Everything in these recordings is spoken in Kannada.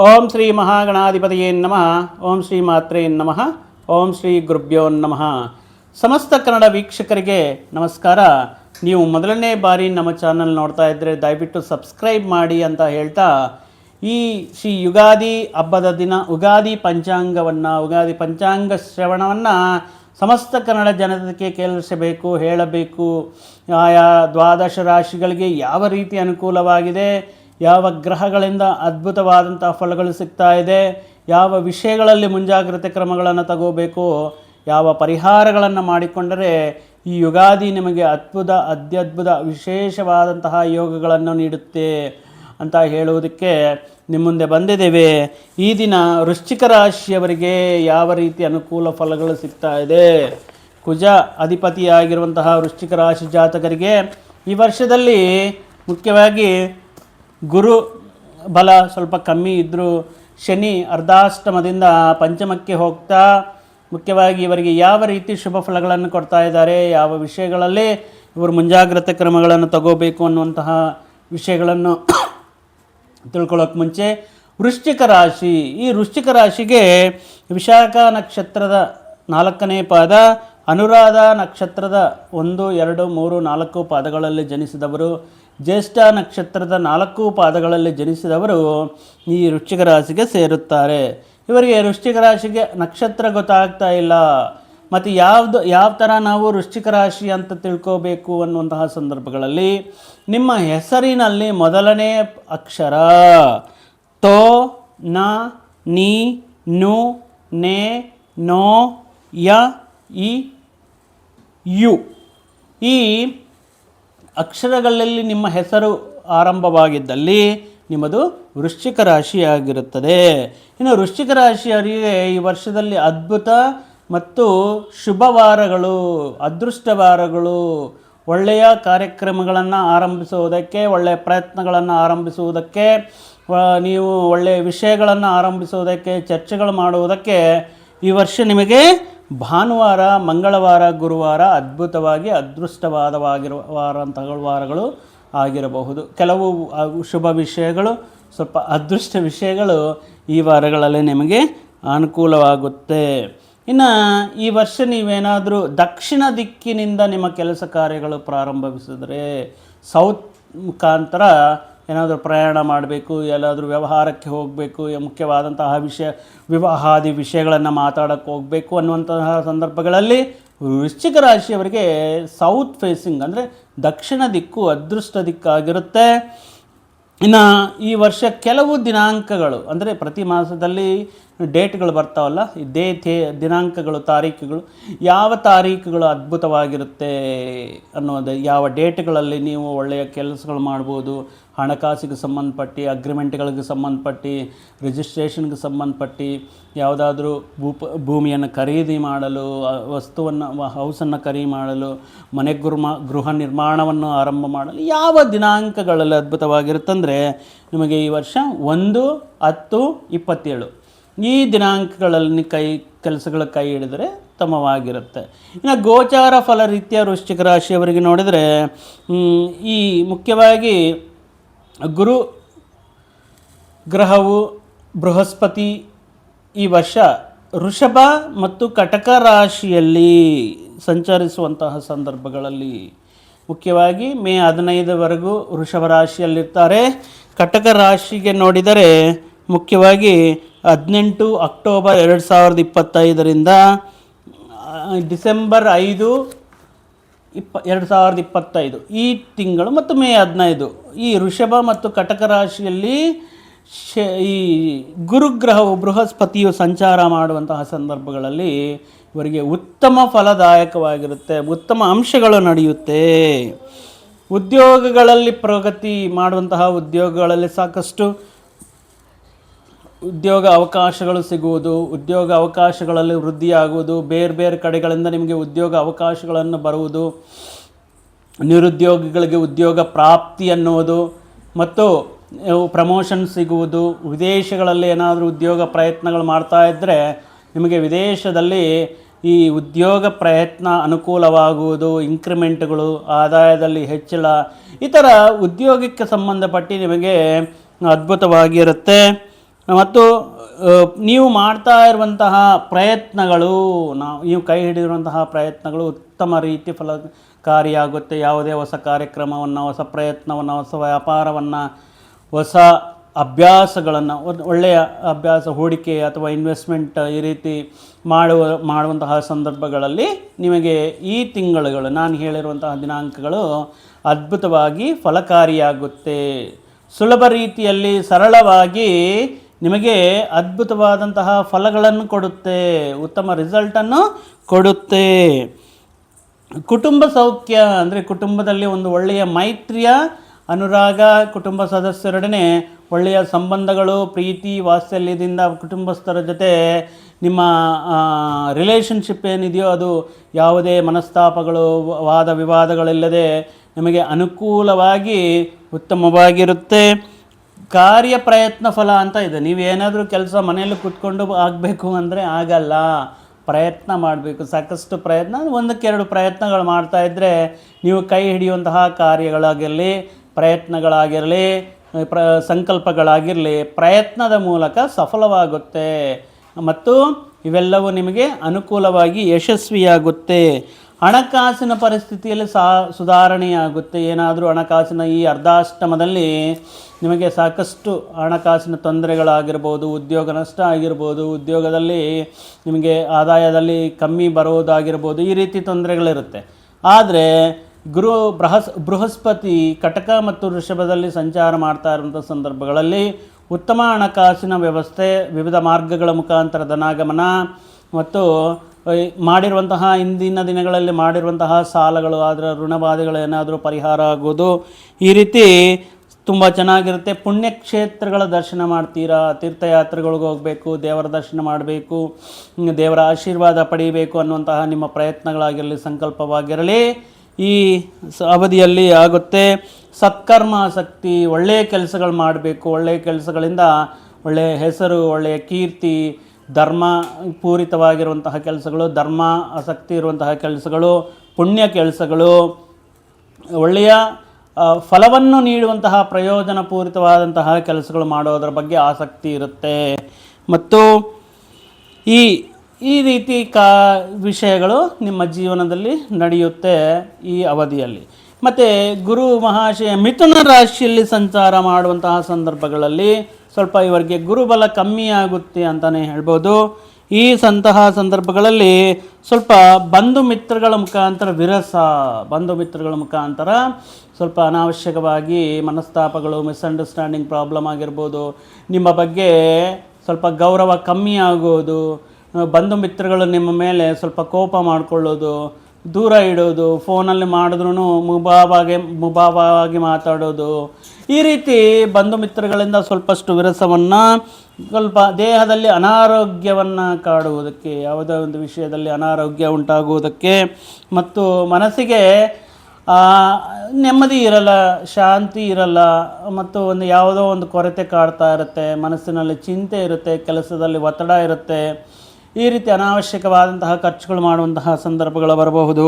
ಓಂ ಶ್ರೀ ಮಹಾಗಣಾಧಿಪತಿಯೇ ನಮಃ. ಓಂ ಶ್ರೀ ಮಾತ್ರೇ ನಮಃ. ಓಂ ಶ್ರೀ ಗುರುಭ್ಯೋ ನಮಃ. ಸಮಸ್ತ ಕನ್ನಡ ವೀಕ್ಷಕರಿಗೆ ನಮಸ್ಕಾರ. ನೀವು ಮೊದಲನೇ ಬಾರಿ ನಮ್ಮ ಚಾನಲ್ ನೋಡ್ತಾ ಇದ್ದರೆ ದಯವಿಟ್ಟು ಸಬ್ಸ್ಕ್ರೈಬ್ ಮಾಡಿ ಅಂತ ಹೇಳ್ತಾ, ಈ ಶ್ರೀ ಯುಗಾದಿ ಹಬ್ಬದ ದಿನ ಉಗಾದಿ ಪಂಚಾಂಗವನ್ನು ಉಗಾದಿ ಪಂಚಾಂಗ ಶ್ರವಣವನ್ನು ಸಮಸ್ತ ಕನ್ನಡ ಜನತೆಗೆ ಕೇಳಿಸಬೇಕು, ಹೇಳಬೇಕು. ಆಯಾ ದ್ವಾದಶ ರಾಶಿಗಳಿಗೆ ಯಾವ ರೀತಿ ಅನುಕೂಲವಾಗಿದೆ? ಯಾವ ಗ್ರಹಗಳಿಂದ ಅದ್ಭುತವಾದಂಥ ಫಲಗಳು ಸಿಗ್ತಾ ಇದೆ, ಯಾವ ವಿಷಯಗಳಲ್ಲಿ ಮುಂಜಾಗ್ರತೆ ಕ್ರಮಗಳನ್ನು ತಗೋಬೇಕು, ಯಾವ ಪರಿಹಾರಗಳನ್ನು ಮಾಡಿಕೊಂಡರೆ ಈ ಯುಗಾದಿ ನಿಮಗೆ ಅದ್ಭುತ, ಅತ್ಯದ್ಭುತ, ವಿಶೇಷವಾದಂತಹ ಯೋಗಗಳನ್ನು ನೀಡುತ್ತೆ ಅಂತ ಹೇಳುವುದಕ್ಕೆ ನಿಮ್ಮ ಮುಂದೆ ಬಂದಿದ್ದೇವೆ. ಈ ದಿನ ವೃಶ್ಚಿಕ ರಾಶಿಯವರಿಗೆ ಯಾವ ರೀತಿ ಅನುಕೂಲ ಫಲಗಳು ಸಿಗ್ತಾ ಇದೆ? ಕುಜ ಅಧಿಪತಿಯಾಗಿರುವಂತಹ ವೃಶ್ಚಿಕ ರಾಶಿ ಜಾತಕರಿಗೆ ಈ ವರ್ಷದಲ್ಲಿ ಮುಖ್ಯವಾಗಿ ಗುರು ಬಲ ಸ್ವಲ್ಪ ಕಮ್ಮಿ ಇದ್ದರೂ ಶನಿ ಅರ್ಧಾಷ್ಟಮದಿಂದ ಪಂಚಮಕ್ಕೆ ಹೋಗ್ತಾ ಮುಖ್ಯವಾಗಿ ಇವರಿಗೆ ಯಾವ ರೀತಿ ಶುಭ ಫಲಗಳನ್ನು ಕೊಡ್ತಾ ಇದ್ದಾರೆ, ಯಾವ ವಿಷಯಗಳಲ್ಲಿ ಇವರು ಮುಂಜಾಗ್ರತೆ ಕ್ರಮಗಳನ್ನು ತಗೋಬೇಕು ಅನ್ನುವಂತಹ ವಿಷಯಗಳನ್ನು ತಿಳ್ಕೊಳ್ಳೋಕೆ ಮುಂಚೆ ವೃಶ್ಚಿಕ ರಾಶಿ. ಈ ವೃಶ್ಚಿಕ ರಾಶಿಗೆ ವಿಶಾಖ ನಕ್ಷತ್ರದ ನಾಲ್ಕನೇ ಪಾದ, ಅನುರಾಧ ನಕ್ಷತ್ರದ ಒಂದು, ಎರಡು, ಮೂರು, ನಾಲ್ಕು ಪಾದಗಳಲ್ಲಿ ಜನಿಸಿದವರು ಜ್ಯೇಷ್ಠ ನಕ್ಷತ್ರದ ನಾಲ್ಕು ಪಾದಗಳಲ್ಲಿ ಜನಿಸಿದವರು ಈ ವೃಶ್ಚಿಕ ರಾಶಿಗೆ ಸೇರುತ್ತಾರೆ. ಇವರಿಗೆ ವೃಶ್ಚಿಕ ರಾಶಿಗೆ ನಕ್ಷತ್ರ ಗೊತ್ತಾಗ್ತಾ ಇಲ್ಲ. ಮತ್ತು ಯಾವುದು, ಯಾವ ಥರ ನಾವು ವೃಶ್ಚಿಕ ರಾಶಿ ಅಂತ ತಿಳ್ಕೋಬೇಕು ಅನ್ನುವಂತಹ ಸಂದರ್ಭಗಳಲ್ಲಿ ನಿಮ್ಮ ಹೆಸರಿನಲ್ಲಿ ಮೊದಲನೇ ಅಕ್ಷರ ತೋ, ನ, ನೀ, ನು, ನೆ, ನೋ, ಯ, ಇ, ಯು. ಈ ಅಕ್ಷರಗಳಲ್ಲಿ ನಿಮ್ಮ ಹೆಸರು ಆರಂಭವಾಗಿದ್ದಲ್ಲಿ ನಿಮ್ಮದು ವೃಶ್ಚಿಕ ರಾಶಿಯಾಗಿರುತ್ತದೆ. ಇನ್ನು ವೃಶ್ಚಿಕ ರಾಶಿಯವರಿಗೆ ಈ ವರ್ಷದಲ್ಲಿ ಅದ್ಭುತ ಮತ್ತು ಶುಭ ವಾರಗಳು, ಅದೃಷ್ಟ ವಾರಗಳು. ಒಳ್ಳೆಯ ಕಾರ್ಯಕ್ರಮಗಳನ್ನು ಆರಂಭಿಸುವುದಕ್ಕೆ, ಒಳ್ಳೆಯ ಪ್ರಯತ್ನಗಳನ್ನು ಆರಂಭಿಸುವುದಕ್ಕೆ ನೀವು ಒಳ್ಳೆಯ ವಿಷಯಗಳನ್ನು ಆರಂಭಿಸುವುದಕ್ಕೆ, ಚರ್ಚೆಗಳು ಮಾಡುವುದಕ್ಕೆ ಈ ವರ್ಷ ನಿಮಗೆ ಭಾನುವಾರ, ಮಂಗಳವಾರ, ಗುರುವಾರ ಅದ್ಭುತವಾಗಿ ಅದೃಷ್ಟವಾದವಾಗಿರುವ ವಾರಂತಹ ವಾರಗಳು ಆಗಿರಬಹುದು. ಕೆಲವು ಶುಭ ವಿಷಯಗಳು, ಸ್ವಲ್ಪ ಅದೃಷ್ಟ ವಿಷಯಗಳು ಈ ವಾರಗಳಲ್ಲಿ ನಿಮಗೆ ಅನುಕೂಲವಾಗುತ್ತೆ. ಇನ್ನು ಈ ವರ್ಷ ನೀವೇನಾದರೂ ದಕ್ಷಿಣ ದಿಕ್ಕಿನಿಂದ ನಿಮ್ಮ ಕೆಲಸ ಕಾರ್ಯಗಳು ಪ್ರಾರಂಭಿಸಿದರೆ, ಸೌತ್ ಮುಖಾಂತರ ಏನಾದರೂ ಪ್ರಯಾಣ ಮಾಡಬೇಕು, ಎಲ್ಲಾದರೂ ವ್ಯವಹಾರಕ್ಕೆ ಹೋಗಬೇಕು ಮುಖ್ಯವಾದಂತಹ ವಿಷಯ, ವಿವಾಹಾದಿ ವಿಷಯಗಳನ್ನು ಮಾತಾಡೋಕ್ಕೆ ಹೋಗಬೇಕು ಅನ್ನುವಂತಹ ಸಂದರ್ಭಗಳಲ್ಲಿ ವೃಶ್ಚಿಕ ರಾಶಿಯವರಿಗೆ ಸೌತ್ ಫೇಸಿಂಗ್ ಅಂದರೆ ದಕ್ಷಿಣ ದಿಕ್ಕು ಅದೃಷ್ಟ ದಿಕ್ಕಾಗಿರುತ್ತೆ. ಇನ್ನು ಈ ವರ್ಷ ಕೆಲವು ದಿನಾಂಕಗಳು ಅಂದರೆ ಪ್ರತಿ ಮಾಸದಲ್ಲಿ ಡೇಟ್ಗಳು ಬರ್ತಾವಲ್ಲ, ಇದೇ ಥೇ, ದಿನಾಂಕಗಳು, ತಾರೀಕುಗಳು, ಯಾವ ತಾರೀಕುಗಳು ಅದ್ಭುತವಾಗಿರುತ್ತೆ ಅನ್ನೋದು, ಯಾವ ಡೇಟ್ಗಳಲ್ಲಿ ನೀವು ಒಳ್ಳೆಯ ಕೆಲಸಗಳು ಮಾಡ್ಬೋದು, ಹಣಕಾಸಿಗೆ ಸಂಬಂಧಪಟ್ಟು, ಅಗ್ರಿಮೆಂಟ್ಗಳಿಗೆ ಸಂಬಂಧಪಟ್ಟು ರಿಜಿಸ್ಟ್ರೇಷನ್ಗೆ ಸಂಬಂಧಪಟ್ಟು, ಯಾವುದಾದ್ರೂ ಭೂಪ, ಭೂಮಿಯನ್ನು ಖರೀದಿ ಮಾಡಲು ವಸ್ತುವನ್ನು ಹೌಸನ್ನು ಖರೀದಿ ಮಾಡಲು, ಮನೆ ಗೃಹ ಗೃಹ ನಿರ್ಮಾಣವನ್ನು ಆರಂಭ ಮಾಡಲು, ಯಾವ ದಿನಾಂಕಗಳಲ್ಲಿ ಅದ್ಭುತವಾಗಿರುತ್ತಂದರೆ, ನಿಮಗೆ ಈ ವರ್ಷ ಒಂದು, ಹತ್ತು, ಇಪ್ಪತ್ತೇಳು. ಈ ದಿನಾಂಕಗಳಲ್ಲಿ ಕೈ, ಕೆಲಸಗಳ ಕೈ ಹಿಡಿದರೆ ಉತ್ತಮವಾಗಿರುತ್ತೆ. ಇನ್ನು ಗೋಚಾರ ಫಲ ರೀತಿಯ ವೃಶ್ಚಿಕ ರಾಶಿಯವರಿಗೆ ನೋಡಿದರೆ ಈ ಮುಖ್ಯವಾಗಿ ಗುರು ಗ್ರಹವು ಬೃಹಸ್ಪತಿ ಈ ವರ್ಷ ವೃಷಭ ಮತ್ತು ಕಟಕ ರಾಶಿಯಲ್ಲಿ ಸಂಚರಿಸುವಂತಹ ಸಂದರ್ಭಗಳಲ್ಲಿ ಮುಖ್ಯವಾಗಿ ಮೇ ಹದಿನೈದವರೆಗೂ ವೃಷಭ ರಾಶಿಯಲ್ಲಿರ್ತಾರೆ. ಕಟಕ ರಾಶಿಗೆ ನೋಡಿದರೆ ಮುಖ್ಯವಾಗಿ ಹದಿನೆಂಟು ಅಕ್ಟೋಬರ್ ಎರಡು ಸಾವಿರದ ಇಪ್ಪತ್ತೈದರಿಂದ ಡಿಸೆಂಬರ್ ಐದು ಇಪ್ಪ, ಎರಡು ಸಾವಿರದ ಇಪ್ಪತ್ತೈದು. ಈ ತಿಂಗಳು ಮತ್ತು ಮೇ ಹದಿನೈದು. ಈ ಋಷಭ ಮತ್ತು ಕಟಕ ರಾಶಿಯಲ್ಲಿ ಶ, ಈ ಗುರುಗ್ರಹವು ಬೃಹಸ್ಪತಿಯು ಸಂಚಾರ ಮಾಡುವಂತಹ ಸಂದರ್ಭಗಳಲ್ಲಿ ಇವರಿಗೆ ಉತ್ತಮ ಫಲದಾಯಕವಾಗಿರುತ್ತೆ, ಉತ್ತಮ ಅಂಶಗಳು ನಡೆಯುತ್ತೆ. ಉದ್ಯೋಗಗಳಲ್ಲಿ ಪ್ರಗತಿ ಮಾಡುವಂತಹ ಉದ್ಯೋಗಗಳಲ್ಲಿ ಸಾಕಷ್ಟು ಉದ್ಯೋಗ ಅವಕಾಶಗಳು ಸಿಗುವುದು, ಉದ್ಯೋಗ ಅವಕಾಶಗಳಲ್ಲಿ ವೃದ್ಧಿಯಾಗುವುದು, ಬೇರೆ ಬೇರೆ ಕಡೆಗಳಿಂದ ನಿಮಗೆ ಉದ್ಯೋಗ ಅವಕಾಶಗಳನ್ನು ಬರುವುದು, ನಿರುದ್ಯೋಗಿಗಳಿಗೆ ಉದ್ಯೋಗ ಪ್ರಾಪ್ತಿ ಅನ್ನುವುದು, ಮತ್ತು ಪ್ರಮೋಷನ್ ಸಿಗುವುದು, ವಿದೇಶಗಳಲ್ಲಿ ಏನಾದರೂ ಉದ್ಯೋಗ ಪ್ರಯತ್ನಗಳು ಮಾಡ್ತಾ ಇದ್ದರೆ ನಿಮಗೆ ವಿದೇಶದಲ್ಲಿ ಈ ಉದ್ಯೋಗ ಪ್ರಯತ್ನ ಅನುಕೂಲವಾಗುವುದು ಇಂಕ್ರಿಮೆಂಟ್ಗಳು ಆದಾಯದಲ್ಲಿ ಹೆಚ್ಚಳ, ಈ ಥರ ಉದ್ಯೋಗಕ್ಕೆ ಸಂಬಂಧಪಟ್ಟು ನಿಮಗೆ ಅದ್ಭುತವಾಗಿರುತ್ತೆ. ಮತ್ತು ನೀವು ಮಾಡ್ತಾ ಇರುವಂತಹ ಪ್ರಯತ್ನಗಳು, ನಾವು, ನೀವು ಕೈ ಹಿಡಿದಿರುವಂತಹ ಪ್ರಯತ್ನಗಳು ಉತ್ತಮ ರೀತಿ ಫಲಕಾರಿಯಾಗುತ್ತೆ. ಯಾವುದೇ ಹೊಸ ಕಾರ್ಯಕ್ರಮವನ್ನು, ಹೊಸ ಪ್ರಯತ್ನವನ್ನು, ಹೊಸ ವ್ಯಾಪಾರವನ್ನು, ಹೊಸ ಅಭ್ಯಾಸಗಳನ್ನು ಒಳ್ಳೆಯ ಅಭ್ಯಾಸ, ಹೂಡಿಕೆ ಅಥವಾ ಇನ್ವೆಸ್ಟ್ಮೆಂಟ್ ಈ ರೀತಿ ಮಾಡುವ, ಮಾಡುವಂತಹ ಸಂದರ್ಭಗಳಲ್ಲಿ ನಿಮಗೆ ಈ ತಿಂಗಳುಗಳು, ನಾನು ಹೇಳಿರುವಂತಹ ದಿನಾಂಕಗಳು ಅದ್ಭುತವಾಗಿ ಫಲಕಾರಿಯಾಗುತ್ತೆ. ಸುಲಭ ರೀತಿಯಲ್ಲಿ ಸರಳವಾಗಿ ನಿಮಗೆ ಅದ್ಭುತವಾದಂತಹ ಫಲಗಳನ್ನು ಕೊಡುತ್ತೆ, ಉತ್ತಮ ರಿಸಲ್ಟನ್ನು ಕೊಡುತ್ತೆ. ಕುಟುಂಬ ಸೌಖ್ಯ ಅಂದರೆ ಕುಟುಂಬದಲ್ಲಿ ಒಂದು ಒಳ್ಳೆಯ ಮೈತ್ರಿಯ ಅನುರಾಗ, ಕುಟುಂಬ ಸದಸ್ಯರೊಡನೆ ಒಳ್ಳೆಯ ಸಂಬಂಧಗಳು, ಪ್ರೀತಿ, ವಾತ್ಸಲ್ಯದಿಂದ ಕುಟುಂಬಸ್ಥರ ಜೊತೆ ನಿಮ್ಮ ರಿಲೇಷನ್ಶಿಪ್ ಏನಿದೆಯೋ ಅದು ಯಾವುದೇ ಮನಸ್ತಾಪಗಳು, ವಾದ ವಿವಾದಗಳಿಲ್ಲದೆ ನಿಮಗೆ ಅನುಕೂಲವಾಗಿ, ಉತ್ತಮವಾಗಿರುತ್ತೆ. ಕಾರ್ಯ ಪ್ರಯತ್ನ ಫಲ ಅಂತ ಇದೆ. ನೀವು ಏನಾದರೂ ಕೆಲಸ ಮನೆಯಲ್ಲಿ ಕುತ್ಕೊಂಡು ಆಗಬೇಕು ಅಂದರೆ ಆಗಲ್ಲ. ಪ್ರಯತ್ನ ಮಾಡಬೇಕು. ಸಾಕಷ್ಟು ಪ್ರಯತ್ನ ಒಂದಕ್ಕೆರಡು ಪ್ರಯತ್ನಗಳು ಮಾಡ್ತಾ ಇದ್ದರೆ ನೀವು ಕೈ ಹಿಡಿಯುವಂತಹ ಕಾರ್ಯಗಳಾಗಿರಲಿ, ಪ್ರಯತ್ನಗಳಾಗಿರಲಿ, ಪ್ರ, ಸಂಕಲ್ಪಗಳಾಗಿರಲಿ, ಪ್ರಯತ್ನದ ಮೂಲಕ ಸಫಲವಾಗುತ್ತೆ. ಮತ್ತು ಇವೆಲ್ಲವೂ ನಿಮಗೆ ಅನುಕೂಲವಾಗಿ ಯಶಸ್ವಿಯಾಗುತ್ತೆ. ಹಣಕಾಸಿನ ಪರಿಸ್ಥಿತಿಯಲ್ಲಿ ಸಾ ಸುಧಾರಣೆಯಾಗುತ್ತೆ. ಏನಾದರೂ ಹಣಕಾಸಿನ ಈ ಅರ್ಧಾಷ್ಟಮದಲ್ಲಿ ನಿಮಗೆ ಸಾಕಷ್ಟು ಹಣಕಾಸಿನ ತೊಂದರೆಗಳಾಗಿರ್ಬೋದು, ಉದ್ಯೋಗ ನಷ್ಟ ಆಗಿರ್ಬೋದು, ಉದ್ಯೋಗದಲ್ಲಿ ನಿಮಗೆ ಆದಾಯದಲ್ಲಿ ಕಮ್ಮಿ ಬರೋದಾಗಿರ್ಬೋದು ಈ ರೀತಿ ತೊಂದರೆಗಳಿರುತ್ತೆ. ಆದರೆ ಗುರು ಬೃಹಸ್ ಬೃಹಸ್ಪತಿ ಕಟಕ ಮತ್ತು ವೃಷಭದಲ್ಲಿ ಸಂಚಾರ ಮಾಡ್ತಾ ಇರುವಂಥ ಸಂದರ್ಭಗಳಲ್ಲಿ ಉತ್ತಮ ಹಣಕಾಸಿನ ವ್ಯವಸ್ಥೆ, ವಿವಿಧ ಮಾರ್ಗಗಳ ಮುಖಾಂತರ ಧನಾಗಮನ ಮತ್ತು ಮಾಡಿರುವಂತಹ ಇಂದಿನ ದಿನಗಳಲ್ಲಿ ಮಾಡಿರುವಂತಹ ಸಾಲಗಳು, ಅದರ ಋಣಬಾಧೆಗಳು ಏನಾದರೂ ಪರಿಹಾರ ಆಗೋದು ಈ ರೀತಿ ತುಂಬ ಚೆನ್ನಾಗಿರುತ್ತೆ. ಪುಣ್ಯಕ್ಷೇತ್ರಗಳ ದರ್ಶನ ಮಾಡ್ತೀರಾ? ತೀರ್ಥಯಾತ್ರೆಗಳಿಗೆ ಹೋಗಬೇಕು, ದೇವರ ದರ್ಶನ ಮಾಡಬೇಕು, ದೇವರ ಆಶೀರ್ವಾದ ಪಡೀಬೇಕು ಅನ್ನುವಂತಹ ನಿಮ್ಮ ಪ್ರಯತ್ನಗಳಾಗಿರಲಿ, ಸಂಕಲ್ಪವಾಗಿರಲಿ, ಈ ಅವಧಿಯಲ್ಲಿ ಆಗುತ್ತೆ. ಸತ್ಕರ್ಮ ಆಸಕ್ತಿ, ಒಳ್ಳೆಯ ಕೆಲಸಗಳು ಮಾಡಬೇಕು. ಒಳ್ಳೆಯ ಕೆಲಸಗಳಿಂದ ಒಳ್ಳೆಯ ಹೆಸರು, ಒಳ್ಳೆಯ ಕೀರ್ತಿ ಧರ್ಮ ಪೂರಿತವಾಗಿರುವಂತಹ ಕೆಲಸಗಳು, ಧರ್ಮ ಆಸಕ್ತಿ ಇರುವಂತಹ ಕೆಲಸಗಳು, ಪುಣ್ಯ ಕೆಲಸಗಳು, ಒಳ್ಳೆಯ ಫಲವನ್ನು ನೀಡುವಂತಹ ಪ್ರಯೋಜನಪೂರಿತವಾದಂತಹ ಕೆಲಸಗಳು ಮಾಡೋದರ ಬಗ್ಗೆ ಆಸಕ್ತಿ ಇರುತ್ತೆ. ಮತ್ತು ಈ ಈ ರೀತಿ ಕಾ, ವಿಷಯಗಳು ನಿಮ್ಮ ಜೀವನದಲ್ಲಿ ನಡೆಯುತ್ತೆ ಈ ಅವಧಿಯಲ್ಲಿ. ಮತ್ತು ಗುರು ಮಹಾಶಯ ಮಿಥುನ ರಾಶಿಯಲ್ಲಿ ಸಂಚಾರ ಮಾಡುವಂತಹ ಸಂದರ್ಭಗಳಲ್ಲಿ ಸ್ವಲ್ಪ ಇವರಿಗೆ ಗುರುಬಲ ಕಮ್ಮಿ ಆಗುತ್ತೆ ಅಂತಲೇ ಹೇಳ್ಬೋದು. ಈ ಸಂತಹ ಸಂದರ್ಭಗಳಲ್ಲಿ ಸ್ವಲ್ಪ ಬಂಧು ಮಿತ್ರಗಳ ಮುಖಾಂತರ ವಿರಸ, ಬಂಧು ಮಿತ್ರಗಳ ಮುಖಾಂತರ ಸ್ವಲ್ಪ ಅನಾವಶ್ಯಕವಾಗಿ ಮನಸ್ತಾಪಗಳು ಮಿಸ್ಅಂಡರ್ಸ್ಟ್ಯಾಂಡಿಂಗ್ ಪ್ರಾಬ್ಲಮ್ ಆಗಿರ್ಬೋದು, ನಿಮ್ಮ ಬಗ್ಗೆ ಸ್ವಲ್ಪ ಗೌರವ ಕಮ್ಮಿ ಆಗೋದು, ಬಂಧು ಮಿತ್ರಗಳು ನಿಮ್ಮ ಮೇಲೆ ಸ್ವಲ್ಪ ಕೋಪ ಮಾಡಿಕೊಳ್ಳೋದು ದೂರ ಇಡೋದು, ಫೋನಲ್ಲಿ ಮಾಡಿದ್ರೂ ಮುಭಾವಾಗಿ ಮುಭಾವವಾಗಿ ಮಾತಾಡೋದು. ಈ ರೀತಿ ಬಂಧು ಮಿತ್ರಗಳಿಂದ ಸ್ವಲ್ಪಷ್ಟು ವಿರಸವನ್ನು, ಸ್ವಲ್ಪ ದೇಹದಲ್ಲಿ ಅನಾರೋಗ್ಯವನ್ನು ಕಾಡುವುದಕ್ಕೆ, ಯಾವುದೇ ಒಂದು ವಿಷಯದಲ್ಲಿ ಅನಾರೋಗ್ಯ ಉಂಟಾಗುವುದಕ್ಕೆ ಮತ್ತು ಮನಸ್ಸಿಗೆ ನೆಮ್ಮದಿ ಇರಲ್ಲ, ಶಾಂತಿ ಇರಲ್ಲ ಮತ್ತು ಒಂದು ಯಾವುದೋ ಒಂದು ಕೊರತೆ ಕಾಡ್ತಾ ಇರುತ್ತೆ, ಮನಸ್ಸಿನಲ್ಲಿ ಚಿಂತೆ ಇರುತ್ತೆ, ಕೆಲಸದಲ್ಲಿ ಒತ್ತಡ ಇರುತ್ತೆ. ಈ ರೀತಿ ಅನಾವಶ್ಯಕವಾದಂತಹ ಖರ್ಚುಗಳು ಮಾಡುವಂತಹ ಸಂದರ್ಭಗಳು ಬರಬಹುದು.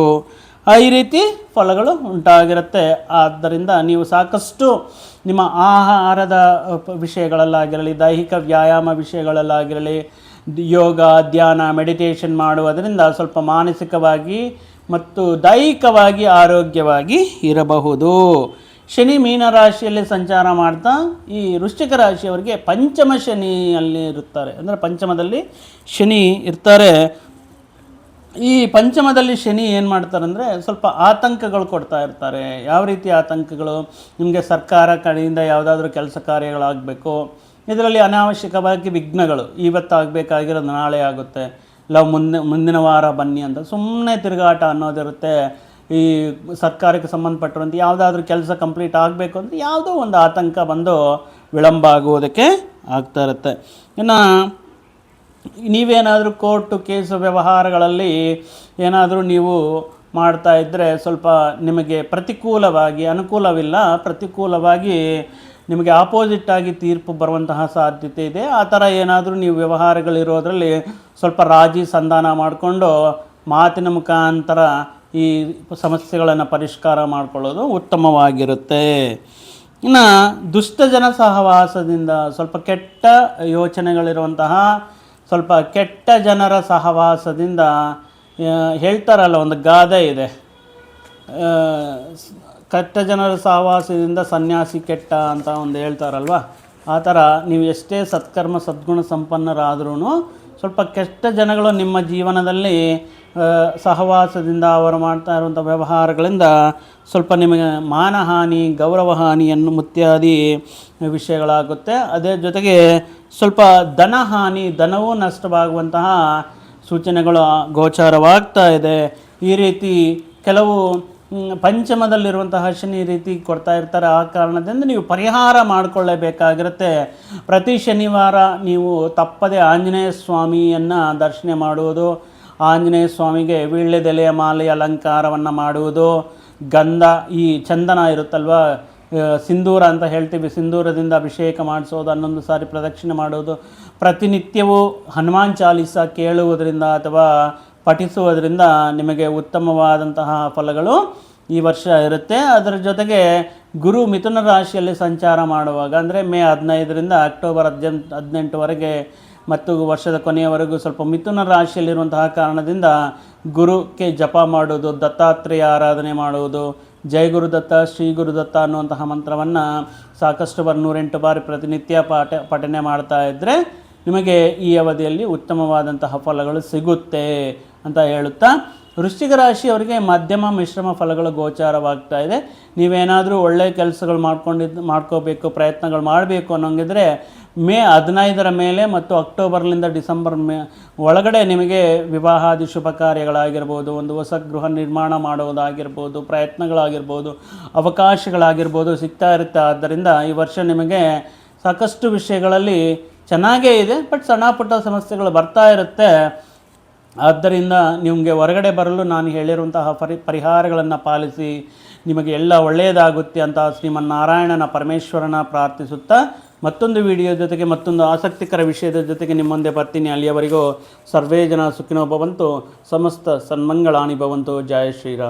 ಈ ರೀತಿ ಫಲಗಳು ಉಂಟಾಗಿರುತ್ತೆ. ಆದ್ದರಿಂದ ನೀವು ಸಾಕಷ್ಟು ನಿಮ್ಮ ಆಹಾರದ ವಿಷಯಗಳಲ್ಲಾಗಿರಲಿ, ದೈಹಿಕ ವ್ಯಾಯಾಮ ವಿಷಯಗಳಲ್ಲಾಗಿರಲಿ, ಯೋಗ, ಧ್ಯಾನ, ಮೆಡಿಟೇಷನ್ ಮಾಡುವುದರಿಂದ ಸ್ವಲ್ಪ ಮಾನಸಿಕವಾಗಿ ಮತ್ತು ದೈಹಿಕವಾಗಿ ಆರೋಗ್ಯವಾಗಿ ಇರಬಹುದು. ಶನಿ ಮೀನ ರಾಶಿಯಲ್ಲಿ ಸಂಚಾರ ಮಾಡ್ತಾ ಈ ವೃಶ್ಚಿಕ ರಾಶಿಯವರಿಗೆ ಪಂಚಮ ಶನಿಯಲ್ಲಿ ಇರುತ್ತಾರೆ. ಅಂದರೆ ಪಂಚಮದಲ್ಲಿ ಶನಿ ಇರ್ತಾರೆ. ಈ ಪಂಚಮದಲ್ಲಿ ಶನಿ ಏನು ಮಾಡ್ತಾರೆ ಅಂದರೆ ಸ್ವಲ್ಪ ಆತಂಕಗಳು ಕೊಡ್ತಾ ಇರ್ತಾರೆ. ಯಾವ ರೀತಿ ಆತಂಕಗಳು? ನಿಮಗೆ ಸರ್ಕಾರ ಕಡೆಯಿಂದ ಯಾವುದಾದ್ರೂ ಕೆಲಸ ಕಾರ್ಯಗಳಾಗಬೇಕು. ಇದರಲ್ಲಿ ಅನಾವಶ್ಯಕವಾಗಿ ವಿಘ್ನಗಳು. ಇವತ್ತಾಗಬೇಕಾಗಿರೋದು ನಾಳೆ ಆಗುತ್ತೆ. ಇಲ್ಲ ಮುಂದೆ, ಮುಂದಿನ ವಾರ ಬನ್ನಿ ಅಂತ ಸುಮ್ಮನೆ ತಿರುಗಾಟ ಅನ್ನೋದಿರುತ್ತೆ. ಈ ಸರ್ಕಾರಕ್ಕೆ ಸಂಬಂಧಪಟ್ಟಿರುವಂಥ ಯಾವುದಾದ್ರೂ ಕೆಲಸ ಕಂಪ್ಲೀಟ್ ಆಗಬೇಕು ಅಂದರೆ ಯಾವುದೋ ಒಂದು ಆತಂಕ ಬಂದು ವಿಳಂಬ ಆಗುವುದಕ್ಕೆ ಆಗ್ತಾ ಇರುತ್ತೆ. ಇನ್ನು ನೀವೇನಾದರೂ ಕೋರ್ಟು ಕೇಸು ವ್ಯವಹಾರಗಳಲ್ಲಿ ಏನಾದರೂ ನೀವು ಮಾಡ್ತಾ ಇದ್ದರೆ ಸ್ವಲ್ಪ ನಿಮಗೆ ಪ್ರತಿಕೂಲವಾಗಿ ಅನುಕೂಲವಿಲ್ಲ, ಪ್ರತಿಕೂಲವಾಗಿ ನಿಮಗೆ ಆಪೋಸಿಟ್ ಆಗಿ ತೀರ್ಪು ಬರುವಂತಹ ಸಾಧ್ಯತೆ ಇದೆ. ಆ ಥರ ಏನಾದರೂ ನೀವು ವ್ಯವಹಾರಗಳಿರೋದರಲ್ಲಿ ಸ್ವಲ್ಪ ರಾಜಿ ಸಂಧಾನ ಮಾಡಿಕೊಂಡು ಮಾತಿನ ಮುಖಾಂತರ ಈ ಸಮಸ್ಯೆಗಳನ್ನು ಪರಿಷ್ಕಾರ ಮಾಡಿಕೊಳ್ಳೋದು ಉತ್ತಮವಾಗಿರುತ್ತೆ. ಇನ್ನು ದುಷ್ಟ ಜನ ಸಹವಾಸದಿಂದ ಸ್ವಲ್ಪ ಕೆಟ್ಟ ಯೋಚನೆಗಳಿರುವಂತಹ ಸ್ವಲ್ಪ ಕೆಟ್ಟ ಜನರ ಸಹವಾಸದಿಂದ ಹೇಳ್ತಾರಲ್ಲ, ಒಂದು ಗಾದೆ ಇದೆ. ಕೆಟ್ಟ ಜನರ ಸಹವಾಸದಿಂದ ಸನ್ಯಾಸಿ ಕೆಟ್ಟ ಅಂತ ಒಂದು ಹೇಳ್ತಾರಲ್ವ? ಆ ಥರ ನೀವು ಎಷ್ಟೇ ಸತ್ಕರ್ಮ ಸದ್ಗುಣ ಸಂಪನ್ನರಾದ್ರೂ ಸ್ವಲ್ಪ ಕೆಟ್ಟ ಜನಗಳು ನಿಮ್ಮ ಜೀವನದಲ್ಲಿ ಸಹವಾಸದಿಂದ ಅವರು ಮಾಡ್ತಾ ಇರುವಂಥ ವ್ಯವಹಾರಗಳಿಂದ ಸ್ವಲ್ಪ ನಿಮಗೆ ಮಾನಹಾನಿ, ಗೌರವಹಾನಿಯನ್ನು ಮುತ್ಯಾದಿ ವಿಷಯಗಳಾಗುತ್ತೆ. ಅದೇ ಜೊತೆಗೆ ಸ್ವಲ್ಪ ಧನಹಾನಿ, ಧನವೂ ನಷ್ಟವಾಗುವಂತಹ ಸೂಚನೆಗಳು ಗೋಚಾರವಾಗ್ತಾ ಇದೆ. ಈ ರೀತಿ ಕೆಲವು ಪಂಚಮದಲ್ಲಿರುವಂತಹ ಶನಿ ರೀತಿ ಕೊಡ್ತಾ ಇರ್ತಾರೆ. ಆ ಕಾರಣದಿಂದ ನೀವು ಪರಿಹಾರ ಮಾಡಿಕೊಳ್ಳಬೇಕಾಗಿರುತ್ತೆ. ಪ್ರತಿ ಶನಿವಾರ ನೀವು ತಪ್ಪದೆ ಆಂಜನೇಯ ಸ್ವಾಮಿಯನ್ನು ದರ್ಶನ ಮಾಡುವುದು, ಆಂಜನೇಯ ಸ್ವಾಮಿಗೆ ವೀಳ್ಯದೆಲೆಯ ಮಾಲೆ ಅಲಂಕಾರವನ್ನು ಮಾಡುವುದು, ಗಂಧ, ಈ ಚಂದನ ಇರುತ್ತಲ್ವ ಸಿಂಧೂರ ಅಂತ ಹೇಳ್ತೀವಿ, ಸಿಂಧೂರದಿಂದ ಅಭಿಷೇಕ ಮಾಡಿಸೋದು, ಹನ್ನೊಂದು ಸಾರಿ ಪ್ರದಕ್ಷಿಣೆ ಮಾಡೋದು ಪ್ರತಿನಿತ್ಯವೂ ಹನುಮಾನ್ ಚಾಲೀಸ ಕೇಳುವುದರಿಂದ ಅಥವಾ ಪಠಿಸುವುದರಿಂದ ನಿಮಗೆ ಉತ್ತಮವಾದಂತಹ ಫಲಗಳು ಈ ವರ್ಷ ಇರುತ್ತೆ. ಅದರ ಜೊತೆಗೆ ಗುರು ಮಿಥುನ ರಾಶಿಯಲ್ಲಿ ಸಂಚಾರ ಮಾಡುವಾಗ, ಅಂದರೆ ಮೇ ಹದಿನೈದರಿಂದ ಅಕ್ಟೋಬರ್ ಹದಿನೆಂಟು, ಹದಿನೆಂಟುವರೆಗೆ ಮತ್ತು ವರ್ಷದ ಕೊನೆಯವರೆಗೂ ಸ್ವಲ್ಪ ಮಿಥುನ ರಾಶಿಯಲ್ಲಿರುವಂತಹ ಕಾರಣದಿಂದ ಗುರುಕ್ಕೆ ಜಪ ಮಾಡುವುದು, ದತ್ತಾತ್ರೇಯ ಆರಾಧನೆ ಮಾಡುವುದು, ಜೈ ಗುರುದತ್ತ ಶ್ರೀ ಗುರುದತ್ತ ಅನ್ನುವಂತಹ ಮಂತ್ರವನ್ನು ಸಾಕಷ್ಟು ಬಾರಿ, ನೂರೆಂಟು ಬಾರಿ ಪ್ರತಿನಿತ್ಯ ಪಾಠ, ಪಠನೆ ಮಾಡ್ತಾ ಇದ್ದರೆ ನಿಮಗೆ ಈ ಅವಧಿಯಲ್ಲಿ ಉತ್ತಮವಾದಂತಹ ಫಲಗಳು ಸಿಗುತ್ತೆ. ಅಂತ ಹೇಳುತ್ತಾ, ವೃಶ್ಚಿಕ ರಾಶಿಯವರಿಗೆ ಮಧ್ಯಮ ಮಿಶ್ರಮ ಫಲಗಳು ಗೋಚಾರವಾಗ್ತಾ ಇದೆ. ನೀವೇನಾದರೂ ಒಳ್ಳೆಯ ಕೆಲಸಗಳು ಮಾಡ್ಕೊಂಡಿದ್ದು ಮಾಡ್ಕೋಬೇಕು, ಪ್ರಯತ್ನಗಳು ಮಾಡಬೇಕು ಅನ್ನೋಂಗಿದ್ರೆ, ಮೇ ಹದಿನೈದರ ಮೇಲೆ ಮತ್ತು ಅಕ್ಟೋಬರ್ನಿಂದ ಡಿಸೆಂಬರ್ ಮೇ, ಒಳಗಡೆ ನಿಮಗೆ ವಿವಾಹಾದಿ ಶುಭ ಕಾರ್ಯಗಳಾಗಿರ್ಬೋದು, ಒಂದು ಹೊಸ ಗೃಹ ನಿರ್ಮಾಣ ಮಾಡೋದಾಗಿರ್ಬೋದು ಪ್ರಯತ್ನಗಳಾಗಿರ್ಬೋದು, ಅವಕಾಶಗಳಾಗಿರ್ಬೋದು ಸಿಗ್ತಾ ಇರುತ್ತೆ. ಆದ್ದರಿಂದ ಈ ವರ್ಷ ನಿಮಗೆ ಸಾಕಷ್ಟು ವಿಷಯಗಳಲ್ಲಿ ಚೆನ್ನಾಗೇ ಇದೆ, ಬಟ್ ಸಣ್ಣ ಪುಟ್ಟ ಸಮಸ್ಯೆಗಳು ಬರ್ತಾ ಇರುತ್ತೆ. ಆದ್ದರಿಂದ ನಿಮಗೆ ಹೊರಗಡೆ ಬರಲು ನಾನು ಹೇಳಿರುವಂತಹ ಪರಿ, ಪರಿಹಾರಗಳನ್ನು ಪಾಲಿಸಿ ನಿಮಗೆ ಎಲ್ಲ ಒಳ್ಳೆಯದಾಗುತ್ತೆ ಅಂತ ಶ್ರೀಮನ್ನಾರಾಯಣನ ಪರಮೇಶ್ವರನ ಪ್ರಾರ್ಥಿಸುತ್ತಾ ಮತ್ತೊಂದು ವಿಡಿಯೋ ಜೊತೆಗೆ ಮತ್ತೊಂದು ಆಸಕ್ತಿಕರ ವಿಷಯದ ಜೊತೆಗೆ ನಿಮ್ಮೊಂದೇ ಮುಂದೆ ಬರ್ತೀನಿ. ಅಲ್ಲಿಯವರೆಗೂ ಸರ್ವೇ ಜನ ಸುಖಿನೋ ಭವಂತು ಸಮಸ್ತ ಸನ್ಮಂಗಳಾನಿ ಭವಂತು ಜಯ ಶ್ರೀರಾಮ್.